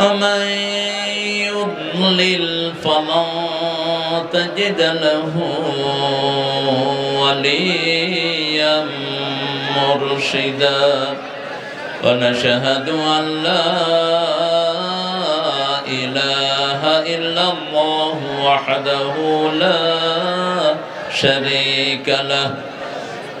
ومن يضلل فلا تجد له وليا مرشدا. ونشهد أن لا إله إلا الله وحده لا شريك له.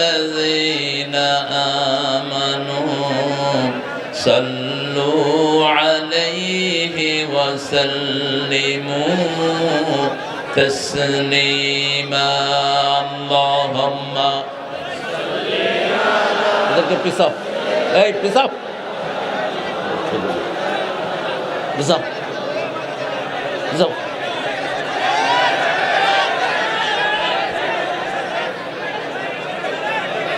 الذين آمنوا صلوا عليه وسلموا تسليما. اللهم Look على this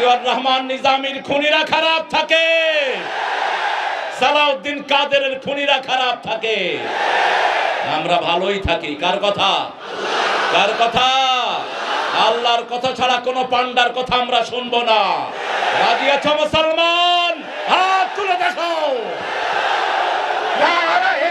Motiur Rahman নিজামীর খুনিরা খারাপ থাকে। সালাউদ্দিন কাদেরের খুনিরা খারাপ থাকে। আমরা ভালোই থাকি। কার কথা? কার কথা? আল্লাহর কথা ছাড়া কোনো পান্ডার কথা আমরা শুনব না। রাজি আছো মুসলমান? হাত তুলে দেখাও নারায়ে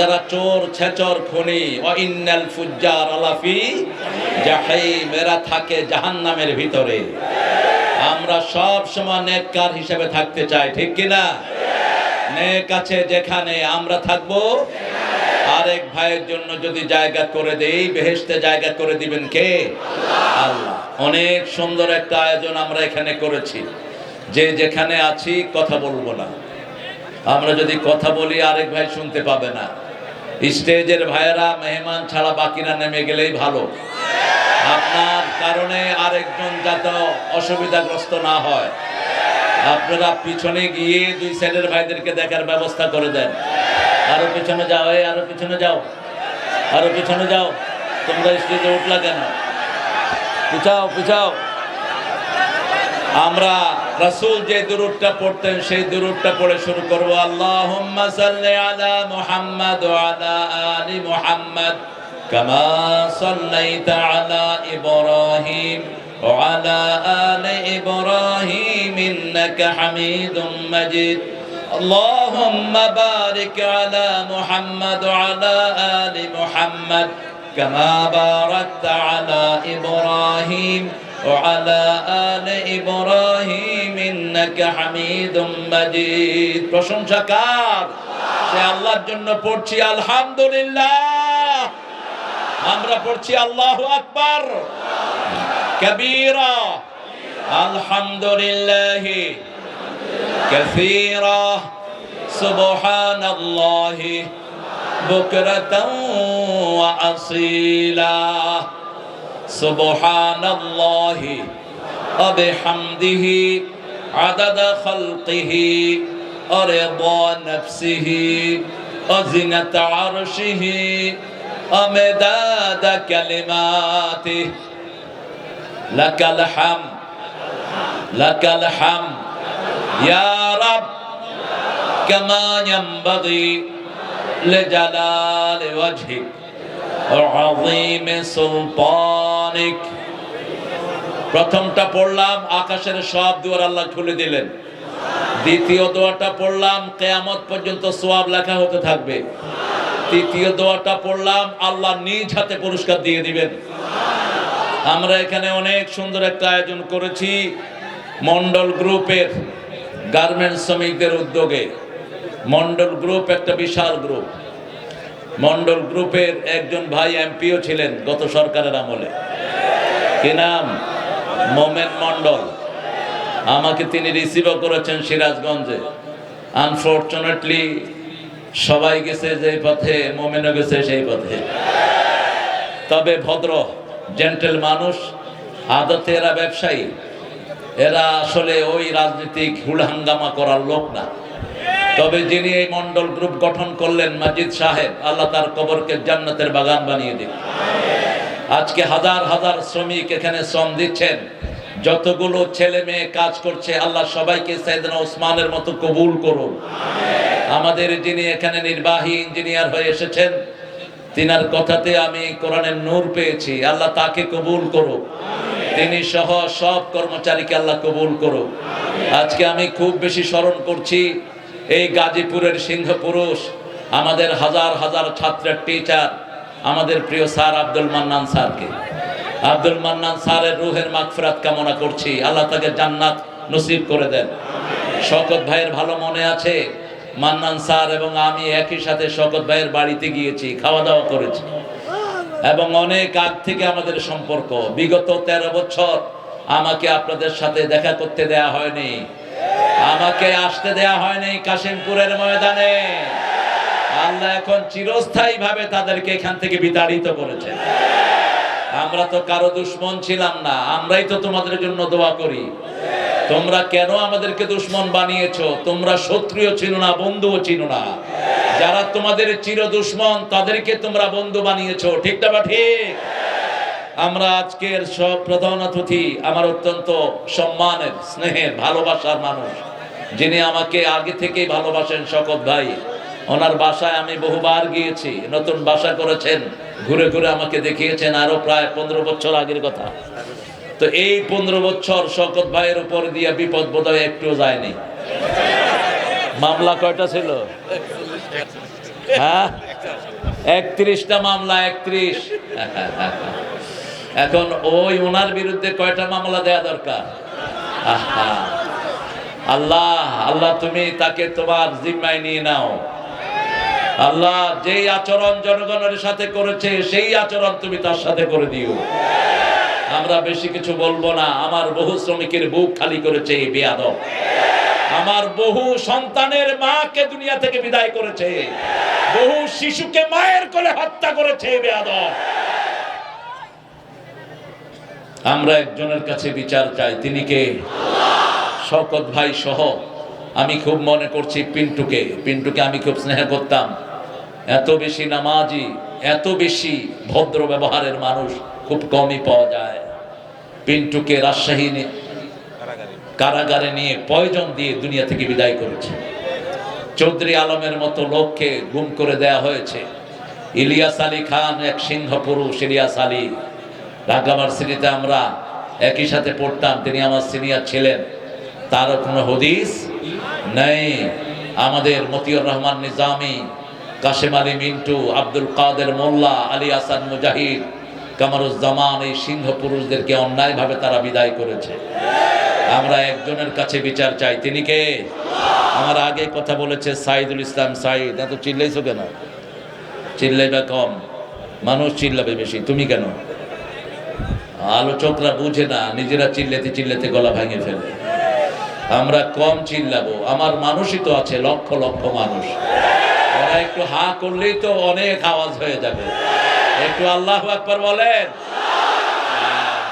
যারা চোর, ছেচর, খুনি ও ইন্নাল ফুজ্জার আলাফি জাহিম এরা থাকে জাহান্নামের ভিতরে। আমরা সব সময় নেককার হিসেবে থাকতে চাই, ঠিক কিনা? নেক আছে যেখানে আমরা থাকব। আরেক ভাইয়ের জন্য যদি জায়গা করে দেই বেহেস্তে জায়গা করে দিবেন কে? আল্লাহ। অনেক সুন্দর একটা আয়োজন আমরা এখানে করেছি। যে যেখানে আছি, কথা বলব না। আমরা যদি কথা বলি, আরেক ভাই শুনতে পাবে না। স্টেজের ভাইয়েরা, মেহমান ছাড়া বাকিরা নেমে গেলেই ভালো। আপনার কারণে আরেকজন যাতে অসুবিধাগ্রস্ত না হয়। আপনারা পিছনে গিয়ে দুই সাইডের ভাইদেরকে দেখার ব্যবস্থা করে দেন। আরও পিছনে যাও, এই, আরও পিছনে যাও। আরও পিছনে যাও। তোমরা স্টেজে উঠলা কেন? পিছাও পিছাও। আমরা রাসূল যে দুরুদটা পড়তেন সেই দুরুদটা পড়ে শুরু করব আল্লাহুম্মা সাল্লি আলা মুহাম্মাদ ওয়া আলা আলি মুহাম্মাদ কামা সাল্লাইতা আলা ইব্রাহিম وعلى آل إبراهيم إنك حميد مجيد اللهم بارك على محمد وعلى آل محمد كما باركت على إبراهيم وعلى آل إبراهيم إنك حميد مجيد প্রশংসা কার সে আল্লাহর জন্য পড়ছি আলহামদুলিল্লাহ আমরা পড়ছি আল্লাহু আকবার كبيرا الحمد لله كثيرا سبحان الله بكرة وأصيلا سبحان الله وبحمده عدد خلقه ورضا نفسه وزنة عرشه ومداد كلماته. لك الحمد لك الحمد. يا رب كما ينبغي لجلال وجهك. وعظيم سلطانك প্রথমটা পড়লাম আকাশের সব দুয়ার আল্লাহ খুলে দিলেন দ্বিতীয় দোয়াটা পড়লাম কেয়ামত পর্যন্ত সোয়াব লেখা হতে থাকবে তৃতীয় দোয়াটা পড়লাম আল্লাহ নিজ হাতে পুরস্কার দিয়ে দিবেন আমরা এখানে অনেক সুন্দর একটা আয়োজন করেছি মন্ডল গ্রুপের গার্মেন্টস শ্রমিকদের উদ্যোগে মন্ডল গ্রুপ একটা বিশাল গ্রুপ মন্ডল গ্রুপের একজন ভাই এমপিও ছিলেন গত সরকারের আমলে। কি নাম? মোমেন মন্ডল। আমাকে তিনি রিসিভও করেছেন সিরাজগঞ্জে। আনফর্চুনেটলি সবাই গেছে যে পথে, মোমেনও গেছে সেই পথে। তবে ভদ্র, জেন্টেল মানুষ, আদতে এরা ব্যবসায়ী। এরা আসলে ওই রাজনৈতিক হুলহাঙ্গামা করার লোক না। তবে যিনি এই মন্ডল গ্রুপ গঠন করলেন মাজিদ সাহেব, আল্লাহ তার কবরকে জান্নাতের বাগান বানিয়ে দিন আজকে হাজার হাজার শ্রমিক এখানে শ্রম দিচ্ছেন। যতগুলো ছেলে মেয়ে কাজ করছে, আল্লাহ সবাইকে সাইদানা ওসমানের মতো কবুল করুন। আমাদের যিনি এখানে নির্বাহী ইঞ্জিনিয়ার হয়ে এসেছেন, তিনার কথাতে আমি কোরআনের নূর পেয়েছি, আল্লাহ তাকে কবুল করো তিনি সহ সব কর্মচারীকে আল্লাহ কবুল করো আজকে আমি খুব বেশি স্মরণ করছি এই গাজীপুরের সিংহ পুরুষ, আমাদের হাজার হাজার ছাত্রের টিচার আমাদের প্রিয় স্যার আব্দুল মান্নান স্যারকে। আব্দুল মান্নান স্যারের রুহের মাগফিরাত কামনা করছি। আল্লাহ তাকে জান্নাত নসিব করে দেন। শকত ভাইয়ের ভালো মনে আছে? মান্নান স্যার এবং আমি একই সাথে শকত ভাইয়ের বাড়িতে গিয়েছি খাওয়া দাওয়া করেছি। এবং অনেক আগ থেকে আমাদের সম্পর্ক। বিগত তেরো বছর আমাকে আপনাদের সাথে দেখা করতে দেয়া হয়নি। আমাকে আসতে দেয়া হয়নি কাশিমপুরের ময়দানে। আল্লাহ এখন চিরস্থায়ী ভাবে তাদেরকে এখান থেকে বিতাড়িত করেছেন। আমরা তো কারও দুশ্মন ছিলাম না, আমরাই তো তোমাদের জন্য দোয়া করি। তোমরা কেন আমাদেরকে দুশ্মন বানিয়েছো? তোমরা শত্রুও ছিল না, বন্ধুও ছিল না। যারা তোমাদের চির দুশ্মন তাদেরকে তোমরা বন্ধু বানিয়েছো, ঠিক না বা ঠিক? আমরা আজকের সব প্রধান অতিথি আমার অত্যন্ত সম্মানের, স্নেহের, ভালোবাসার মানুষ, যিনি আমাকে আগে থেকেই ভালোবাসেন শকত ভাই। ওনার বাসায় আমি বহুবার গিয়েছি, নতুন বাসা করেছেন, ঘুরে ঘুরে আমাকে দেখিয়েছেন আরও প্রায় পনেরো বছর আগের কথা। তো এই পনেরো বছর শকত ভাইয়ের উপর দিয়ে বিপদ বোধহয় একটুও যায়নি। মামলা কয়টা ছিল? হ্যাঁ? একত্রিশটা মামলা, একত্রিশ। এখন ওই ওনার বিরুদ্ধে কয়টা মামলা দেয়া দরকার। আল্লাহ আল্লাহ তুমি তাকে তোমার জিম্মায় নিয়ে নাও। আল্লাহ যেই আচরণ জনগণের সাথে করেছে, সেই আচরণ তুমি তার সাথে করে দিও। আমরা বেশি কিছু বলব না। আমার বহু শ্রমিকের বুক খালি করেছে এই বেয়াদব। আমার বহু সন্তানের মাকে দুনিয়া থেকে বিদায় করেছে। বহু শিশুকে মায়ের কোলে হত্যা করেছে এই বেয়াদব। আমরা একজনের কাছে বিচার চাই, তিনি কে? শওকত ভাই সহ। আমি খুব মনে করছি পিন্টুকে। পিন্টুকে আমি খুব স্নেহ করতাম। এত বেশি নামাজি, এত বেশি ভদ্র ব্যবহারের মানুষ খুব কমই পাওয়া যায়। পিন্টুকে রাজশাহী কারাগারে নিয়ে প্রয়োজন দিয়ে দুনিয়া থেকে বিদায় করেছে। চৌধুরী আলমের মতো লোককে গুম করে দেয়া হয়েছে। ইলিয়াস আলী খান এক সিংহ পুরুষ, ইলিয়াস আলী। ঢাকাবার সিটিতে আমরা একই সাথে পড়তাম, তিনি আমার সিনিয়র ছিলেন। তারও কোনো হদিস নেই। আমাদের মতিউর রহমান নিজামি, কাশেম আলী মিন্টু, আব্দুল কাদের মোল্লা, আলী আসান মুজাহিদ, কামারুজ্জামান, এই সিংহ পুরুষদেরকে অন্যায়ভাবে তারা বিদায় করেছে। আমরা একজনের কাছে বিচার চাই, তিনি কে? আমার আগে কথা বলেছে সাইদুল ইসলাম সাইদ। এত চিল্লাইছো কেন? চিল্লাইবা কম। মানুষ চিল্লাবে বেশি, তুমি কেন? আলোচকরা বুঝে না, নিজেরা চিল্লাতে চিল্লাতে গলা ভাঙে ফেলে। আমরা কম চিল্লাবো, আমার মানুষই তো আছে লক্ষ লক্ষ মানুষ। ওরা একটু হা করলেই তো অনেক আওয়াজ হয়ে যাবে। একটু আল্লাহ আকবর বলেন।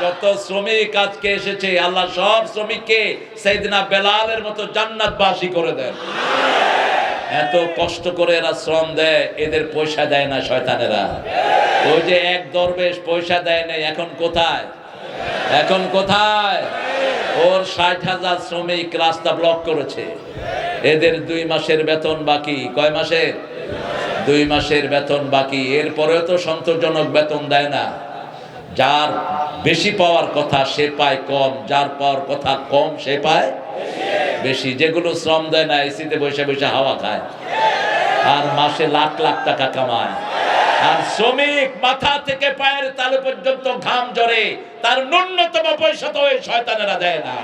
যত শ্রমিক আজকে এসেছে, আল্লাহ সব শ্রমিককে সেইদিনা বেলালের মতো জান্নাত জান্নাতবাসী করে দেন। এত কষ্ট করে এরা শ্রম দেয়, এদের পয়সা দেয় না শয়তানেরা। ওই যে এক দরবেশ পয়সা দেয় না এখন কোথায়? এখন কোথায়? ওর ষাট হাজার শ্রমিক রাস্তা ব্লক করেছে। এদের দুই মাসের বেতন বাকি। কয় মাসের? দুই মাসের বেতন বাকি। এরপরেও তো সন্তোষজনক বেতন দেয় না। যার বেশি পাওয়ার কথা সে পায় কম, যার পাওয়ার কথা কম সে পায় বেশি, যেগুলো শ্রম দেয় না এসিতে বসে বসে হাওয়া খায়। আর মাসে লাখ লাখ টাকা কামায়। আর শ্রমিক মাথা থেকে পায়ের তালু পর্যন্ত ঘাম জড়ে তার ন্যূনতম পয়সা তো ওই শয়তানেরা দেয় না।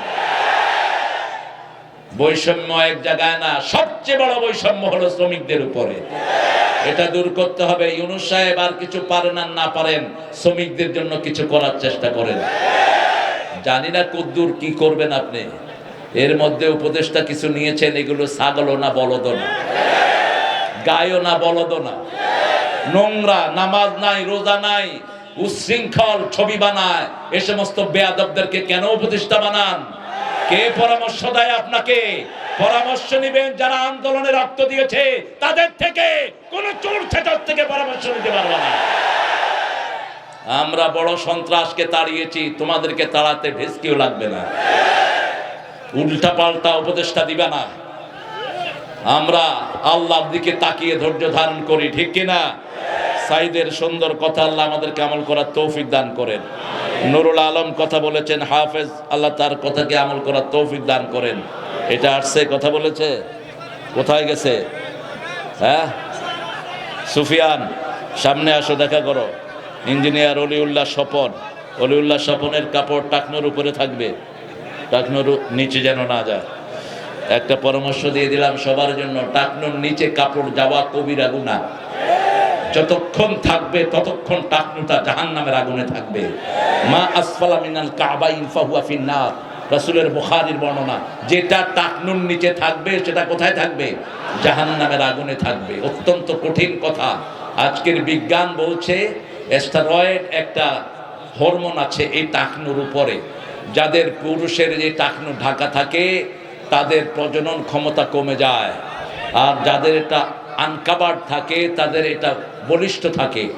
বৈষম্য এক জায়গায় না, সবচেয়ে বড় বৈষম্য হলো শ্রমিকদের উপরে। এটা দূর করতে হবে। ইউনুস সাহেব আর কিছু পারেন আর না পারেন, শ্রমিকদের জন্য কিছু করার চেষ্টা করেন। জানি না কদ্দুর কি করবেন আপনি। এর মধ্যে উপদেশটা কিছু নিয়েছেন, এগুলো ছাগলও না বলদ না। গায়ও না বলদ না। নোংরা, নামাজ নাই, রোজা নাই উচ্ছৃঙ্খল ছবি বানায়। এ সমস্ত বেয়াদবদেরকে কেন উপদেষ্টা বানান? কে পরামর্শ দেয় আপনাকে? পরামর্শ নিবেন যারা আন্দোলনে রক্ত দিয়েছে, তাদের থেকে কোন চোর ছেটার থেকে পরামর্শ নিতে পারবে না। আমরা বড় সন্ত্রাসকে তাড়িয়েছি, তোমাদেরকে তাড়াতে ভেস্কিও লাগবে না। উল্টা পাল্টা উপদেষ্টা দিবে না। আমরা আল্লাহর দিকে তাকিয়ে ধৈর্য ধারণ করি, ঠিক কিনা? সাইদের সুন্দর কথা আল্লাহ আমাদেরকে আমল করার তৌফিক দান করেন। নুরুল আলম কথা বলেছেন, হাফেজ, আল্লাহ তার কথাকে আমল করার তৌফিক দান করেন। এটা আসছে, কথা বলেছে? কোথায় গেছে? হ্যাঁ? সুফিয়ান, সামনে আসো, দেখা করো। ইঞ্জিনিয়ার অলিউল্লাহ স্বপন। অলিউল্লাহ স্বপনের কাপড় টাকনোর উপরে থাকবে। টাকনোর নিচে যেন না যায়। একটা পরামর্শ দিয়ে দিলাম সবার জন্য, টাকনোর নিচে কাপড় যাওয়া কবিরা গুণা যতক্ষণ থাকবে, ততক্ষণ টাকনুটা জাহান নামের আগুনে থাকবে। মা আসফালা মিনাল কাবাইন ফাহুয়া ফিন্নার। রাসূলের বুখারীর বর্ণনা, যেটা টাকনুর নিচে থাকবে, সেটা কোথায় থাকবে? জাহান নামের আগুনে থাকবে। অত্যন্ত কঠিন কথা। আজকের বিজ্ঞান বলছে স্টেরয়েড একটা হরমোন আছে এই টাকনুর উপরে। যাদের পুরুষের যে টাকনু ঢাকা থাকে, তাদের প্রজনন ক্ষমতা কমে যায়। আর যাদের এটা আনকাবার থাকে, তাদের এটা বলিষ্ঠ থাকে।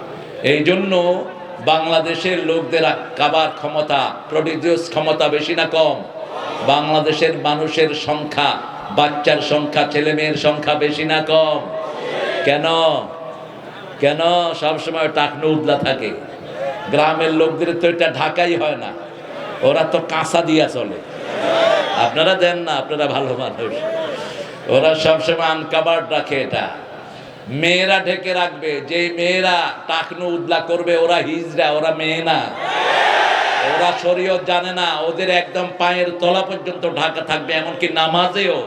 এই জন্য বাংলাদেশের লোকদের কাবার ক্ষমতা, প্রডিউস ক্ষমতা বেশি না কম। বাংলাদেশের মানুষের সংখ্যা, বাচ্চার সংখ্যা ছেলে মেয়ের সংখ্যা বেশি না কম। কেন? কেন? সবসময় টাকনু উদলা থাকে। গ্রামের লোকদের তো এটা ঢাকাই হয় না। ওরা তো কাঁচা দিয়া চলে। আপনারা দেন না, আপনারা ভালো মানুষ। ওরা সবসময় আনকাবার রাখে এটা। মেয়েরা ঢেকে রাখবে, যে মেয়েরা টাকনু উদলা করবে, ওরা হিজরা, ওরা মেয়ে না। ওরা শরীয়ত জানে না, ওদের একদম পায়ের তলা পর্যন্ত ঢাকা থাকবে, এমনকি নামাজেও।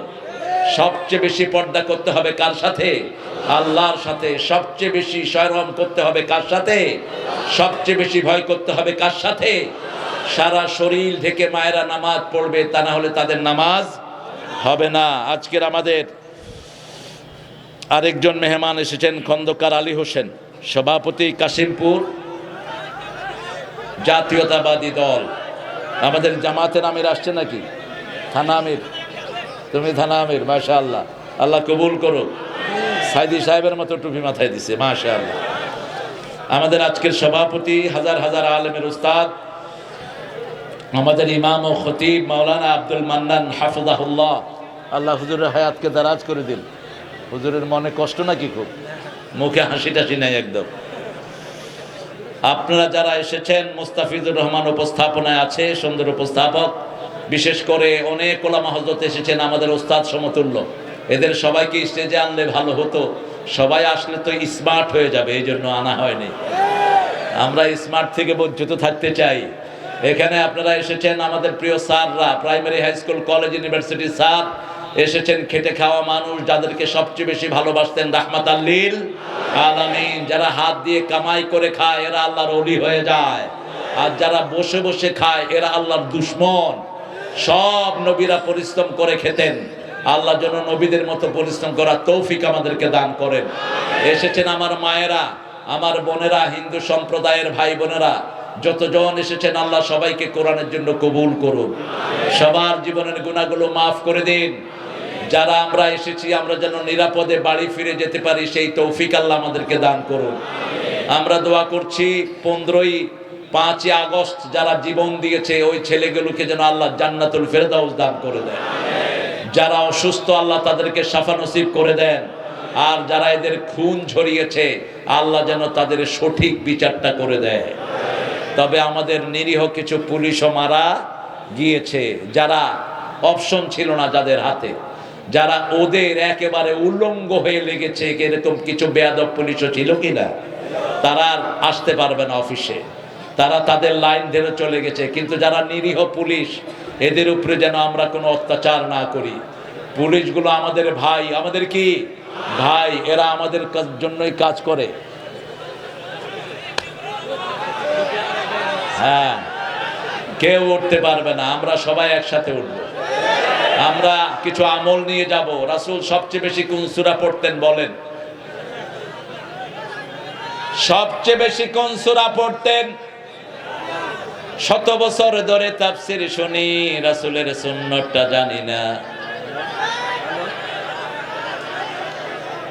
সবচেয়ে বেশি পর্দা করতে হবে কার সাথে? আল্লাহর সাথে। সবচেয়ে বেশি সয়রম করতে হবে কার সাথে? সবচেয়ে বেশি ভয় করতে হবে কার সাথে? সারা শরীর ঢেকে মায়েরা নামাজ পড়বে, তা না হলে তাদের নামাজ হবে না। আজকের আমাদের আরেকজন মেহমান এসেছেন, খন্দকার আলী হোসেন, সভাপতি কাশিমপুর জাতীয়তাবাদী দল। আমাদের জামাতের আমির আসছে নাকি? থানা আমির। তুমি থানা আমির মাশা আল্লাহ আল্লাহ কবুল করো সাইদি সাহেবের মতো টুপি মাথায় দিছে মাশা আল্লাহ আমাদের আজকের সভাপতি, হাজার হাজার আলেমের উস্তাদ আমাদের ইমাম ও খতিব মাওলানা আব্দুল মান্নান হাফিজাহুল্লাহ। আল্লাহ হুজুরের হায়াতকে দারাজ করে দিন হুজুরের মনে কষ্ট নাকি খুব? মুখে হাসি টাসি নাই একদম। আপনারা যারা এসেছেন মুস্তাফিজুর রহমান উপস্থাপনায় আছে সুন্দর উপস্থাপক। বিশেষ করে অনেক ওলামা হজরত এসেছেন আমাদের ওস্তাদ সমতুল্য। এদের সবাইকে স্টেজে আনলে ভালো হতো। সবাই আসলে তো স্মার্ট হয়ে যাবে এই জন্য আনা হয়নি। আমরা স্মার্ট থেকে বঞ্চিত থাকতে চাই। এখানে আপনারা এসেছেন আমাদের প্রিয় স্যাররা primary high school college university sir. এসেছেন খেটে খাওয়া মানুষ যাদেরকে সবচেয়ে বেশি ভালোবাসতেন রাহমাত আল্লিল আলামিন, যারা হাত দিয়ে কামাই করে খায়, এরা আল্লাহর অলি হয়ে যায়। আর যারা বসে বসে খায়, এরা আল্লাহর দুশ্মন। সব নবীরা পরিশ্রম করে খেতেন। আল্লাহ যেন নবীদের মতো পরিশ্রম করা তৌফিক আমাদেরকে দান করেন। এসেছেন আমার মায়েরা, আমার বোনেরা, হিন্দু সম্প্রদায়ের ভাই বোনেরা যতজন এসেছেন, আল্লাহ সবাইকে কোরআনের জন্য কবুল করুন। সবার জীবনের গুণাগুলো মাফ করে দিন। যারা আমরা এসেছি, আমরা যেন নিরাপদে বাড়ি ফিরে যেতে পারি, সেই তৌফিক আল্লাহ আমাদেরকে দান করুন। আমরা দোয়া করছি, পনেরোই পাঁচই আগস্ট যারা জীবন দিয়েছে, ওই ছেলেগুলোকে যেন আল্লাহ জান্নাতুল ফেরদাউস দান করে দেয় যারা অসুস্থ, আল্লাহ তাদেরকে সাফা নসিব করে দেন। আর যারা এদের খুন ঝরিয়েছে, আল্লাহ যেন তাদের সঠিক বিচারটা করে দেয়। তবে আমাদের নিরীহ কিছু পুলিশও মারা গিয়েছে, যারা অপশন ছিল না যাদের হাতে। যারা ওদের একেবারে উল্লঙ্গ হয়ে লেগেছে এরকম কিছু বেয়াদব পুলিশও ছিল কি না? তারা আসতে পারবে না অফিসে। তারা তাদের লাইন ধরে চলে গেছে, কিন্তু যারা নিরীহ পুলিশ, এদের উপরে যেন আমরা কোনো অত্যাচার না করি। পুলিশগুলো আমাদের ভাই, আমাদের কি? ভাই, এরা আমাদের জন্যই কাজ করে। হ্যাঁ। কেউ উঠতে পারবে না, আমরা সবাই একসাথে উঠব। আমরা কিছু আমল নিয়ে যাব। রাসূল সবচেয়ে বেশি কোন সূরা পড়তেন বলেন? সবচেয়ে বেশি কোন সূরা পড়তেন? শত বছর ধরে তাফসির শুনি, রাসূলের সুন্নতটা জানি না।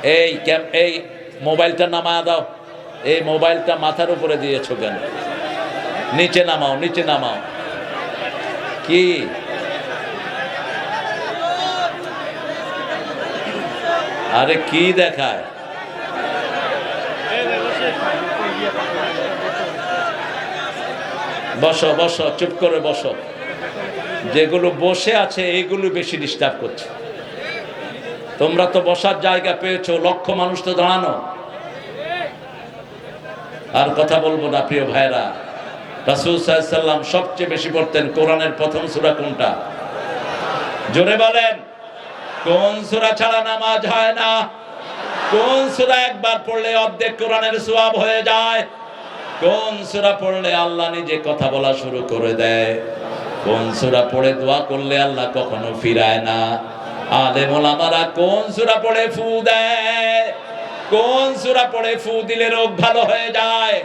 এই এই মোবাইলটা নামা দাও। এই মোবাইলটা মাথার উপরে দিয়েছ কেন? নিচে নামাও নিচে নামাও। কি? আরে কি দেখায়? বসো বসো, চুপ করে বসো। যেগুলো বসে আছে এইগুলো বেশি ডিস্টার্ব করছে। তোমরা তো বসার জায়গা পেয়েছ, লক্ষ মানুষ তো দাঁড়ানো। আর কথা বলব না, প্রিয় ভাইরা রাসুল সাল্লাম সবচেয়ে বেশি পড়তেন কোরআনের প্রথম সূরা কোনটা? জোরে বলেন। কোন সূরা ছাড়া নামাজ হয় না? কোন সূরা একবার পড়লে অর্ধেক কোরআনের সওয়াব হয়ে যায়? কোন সূরা পড়লে আল্লাহ নিজে কথা বলা শুরু করে দেয়? কোন সূরা পড়ে দোয়া করলে আল্লাহ কখনো ফিরায় না? আলেম ওলামারা কোন সূরা পড়ে ফু দেয়? কোন সূরা পড়ে ফু দিলে রোগ ভালো হয়ে যায়?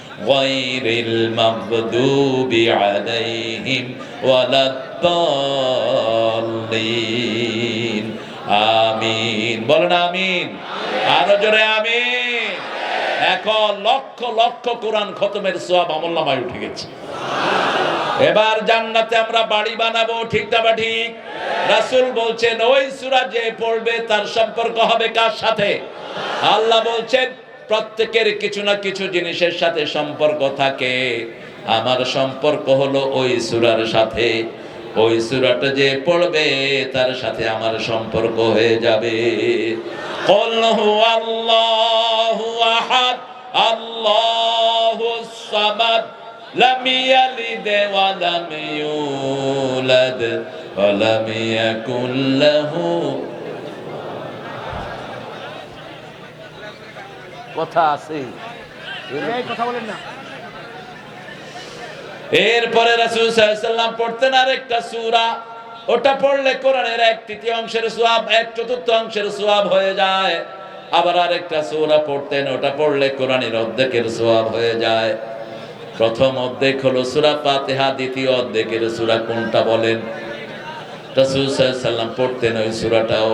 غير المغضوب عليهم ولا الضالين আমিন বলেন আমিন আরো জোরে আমিন এখন লক্ষ লক্ষ কোরআন খতমের সোয়াব আমল নামায় উঠে গেছে এবার জান্নাতে আমরা বাড়ি বানাবো ঠিক না বা ঠিক রাসূল বলছেন ওই সূরা যে পড়বে তার সম্পর্ক হবে কার সাথে আল্লাহ বলছেন প্রত্যেকের কিছু না কিছু জিনিসের সাথে সম্পর্ক থাকে আমার সম্পর্ক হলো ওই সূরার সাথে ওই সূরাটা যে পড়বে তার সাথে আমার সম্পর্ক হয়ে যাবে قل هو الله أحد الله الصمد لم يلد ولم يولد ولم يكن له কথা আছে। কথা বলেন না। এরপরে রাসূল সাল্লাল্লাহু আলাইহি সাল্লাম পড়তেন আরেকটা সূরা। ওটা পড়লে কোরআনের এক তৃতীয় অংশের সোয়াব এক চতুর্থ অংশের সোয়াব হয়ে যায়। আবার আরেকটা সুরা পড়তেন ওটা পড়লে কোরআনের অর্ধেকের সোয়াব হয়ে যায়। প্রথম অর্ধেক হলো সূরা ফাতিহা দ্বিতীয় অর্ধেকের সুরা কোনটা বলেন? রাসূল সাল্লাল্লাহু আলাইহি সাল্লাম পড়তেন ওই সূরাটাও।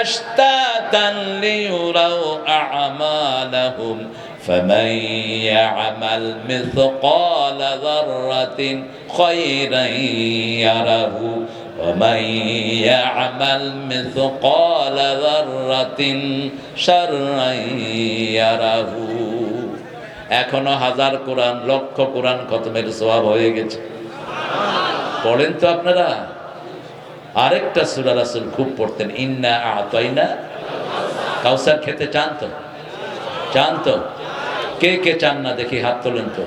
أشتاتا ليروا أعمالهم فمن يعمل مثقال ذرة خيرا يره ومن يعمل مثقال ذرة شرا يره এখনো হাজার কোরআন লক্ষ কোরআন খতমের সোয়াব হয়ে গেছে পড়েন তো আপনারা আরেকটা সুরা রাসুল খুব পড়তেন, ইন্না আতাইনা কাউসার খেতে চান তো? চান তো? কে কে চান না দেখি হাত তোলেন তো?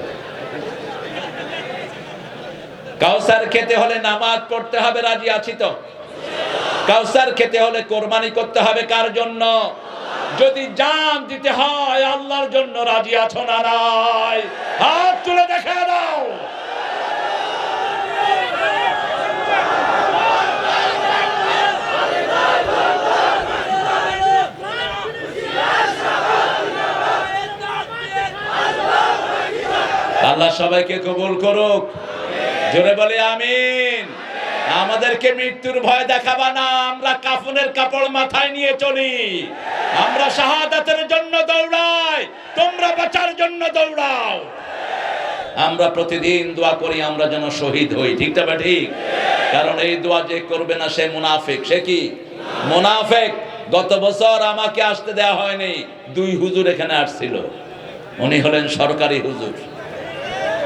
কাউসার খেতে হলে নামাজ পড়তে হবে, রাজি আছি তো? কাউসার খেতে হলে কোরবানি করতে হবে, কার জন্য? যদি জান দিতে হয়, আল্লাহর জন্য রাজি আছো না নাই? হাত তুলে দেখে দাও আল্লাহ সবাইকে কবুল করুক। জোরে বলে আমিন। আমাদেরকে মৃত্যুর ভয় দেখাবা না, আমরা কাফনের কাপড় মাথায় নিয়ে চলি। আমরা শাহাদাতের জন্য দৌড়াই, তোমরা বাঁচার জন্য দৌড়াও। আমরা প্রতিদিন দোয়া করি, আমরা যেন শহীদ হই, ঠিক তবে ঠিক? কারণ এই দোয়া যে করবে না সে মুনাফিক, সে কি? মুনাফিক। গত বছর আমাকে আসতে দেয়া হয়নি, দুই হুজুর এখানে আসছিল। উনি হলেন সরকারি হুজুর।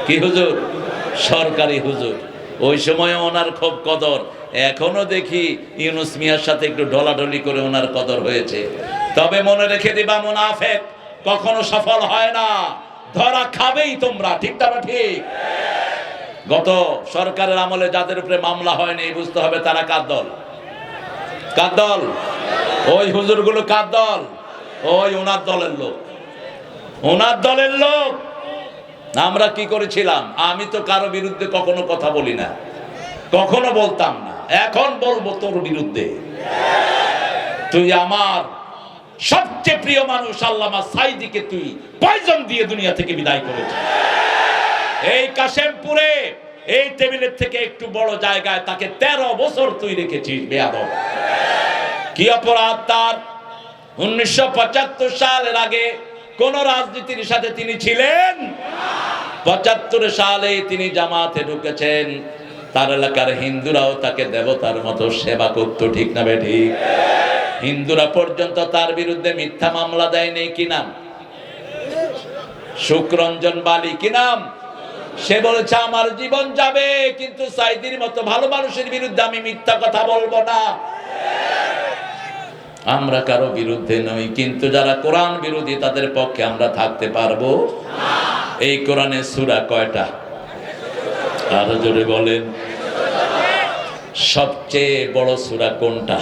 কি হুজুর? সরকারি হুজুর। ওই সময় ওনার খুব কদর। এখনও দেখি ইউনুস মিয়ার সাথে একটু ঢলাঢলি করে ওনার কদর হয়েছে। তবে মনে রেখে দিবা, মুনাফেক, কখনো সফল হয় না। ধরা খাবেই তোমরা, ঠিক না ঠিক? গত সরকারের আমলে যাদের উপরে মামলা হয়নি বুঝতে হবে তারা কার দল? কার দল? ওই হুজুরগুলো কার দল? ওই ওনার দলের লোক। ওনার দলের লোক। আমরা কি করেছিলাম? আমি তো কারও বিরুদ্ধে কখনো কথা বলি না। কখনো বলতাম না। এখন বলব তোর বিরুদ্ধে। তুই আমার সবচেয়ে প্রিয় মানুষ, আল্লামা সাইদিকে তুই পয়জন দিয়ে দুনিয়া থেকে বিদায় করেছিস এই কাশেমপুরে, এই টেবিলের থেকে একটু বড় জায়গায় তাকে তেরো বছর তুই রেখেছিস, বেয়াদব। কি অপরাধ তার? উনিশশো পঁচাত্তর সালের আগে কোন রাজনীতির সাথে তিনি ছিলেন? পঁচাত্তর সালে তিনি জামাতে ঢুকেছেন। তার এলাকার হিন্দুরাও তাকে দেবতার মতো সেবা করতো, ঠিক না ঠিক? হিন্দুরা পর্যন্ত তার বিরুদ্ধে মিথ্যা মামলা দেয়নি কি নাম? সুকরঞ্জন বালি, কি নাম? সে বলেছে, আমার জীবন যাবে, কিন্তু সাইদির মতো ভালো মানুষের বিরুদ্ধে আমি মিথ্যা কথা বলব না। আমরা কারও বিরুদ্ধে নই, কিন্তু যারা কোরআন বিরোধী তাদের পক্ষে আমরা থাকতে পারব। এই কোরআনের সুরা কয়টা? আরও জোরে বলেন। সবচেয়ে বড় সুরা কোনটা?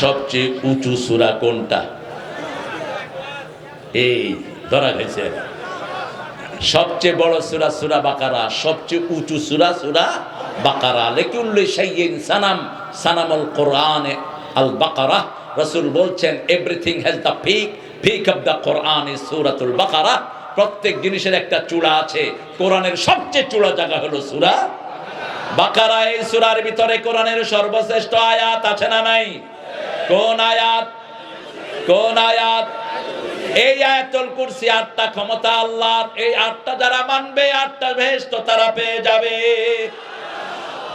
সবচেয়ে উঁচু সুরা কোনটা? এই, ধরা গেছে। সবচেয়ে বড় সুরা সুরা বাকারা, সবচেয়ে উঁচু সুরা সুরা বাকারা। লেকুল্লি সাইয়িন সানাম, সানামল কোরআনে আল বাকারা রাসূল বলছেন everything has the peak peak of the Quran is সূরাতুল বাকারা। প্রত্যেক জিনিসের একটা চূড়া আছে। কোরআনের সবচেয়ে চূড়া জায়গা হলো সূরা বাকারা। এই সূরার ভিতরে কোরআনের সর্বশ্রেষ্ঠ আয়াত আছে না নাই? কোন আয়াত? কোন আয়াত? এই আয়াতুল কুরসি আটটা ক্ষমতা আল্লাহর। এই আটটা যারা মানবে, আটটা বেহেশত তারা পেয়ে যাবে।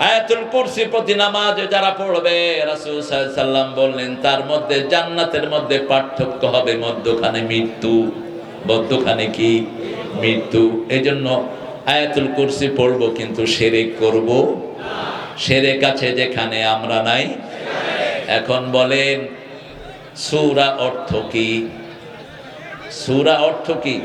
আয়াতুল কুরসি প্রতি নামাজে যারা পড়বে, রাসূল সাল্লাম বললেন, তার মধ্যে জান্নাতের মধ্যে পার্থক্য হবে মধ্যখানে মৃত্যু। মধ্যখানে কি? মৃত্যু। এজন্য আয়াতুল কুরসি পড়ব কিন্তু সেরেক করব। সেরেক আছে যেখানে আমরা নাই। এখন বলেন, সূরা অর্থ কি? সূরা অর্থ কি?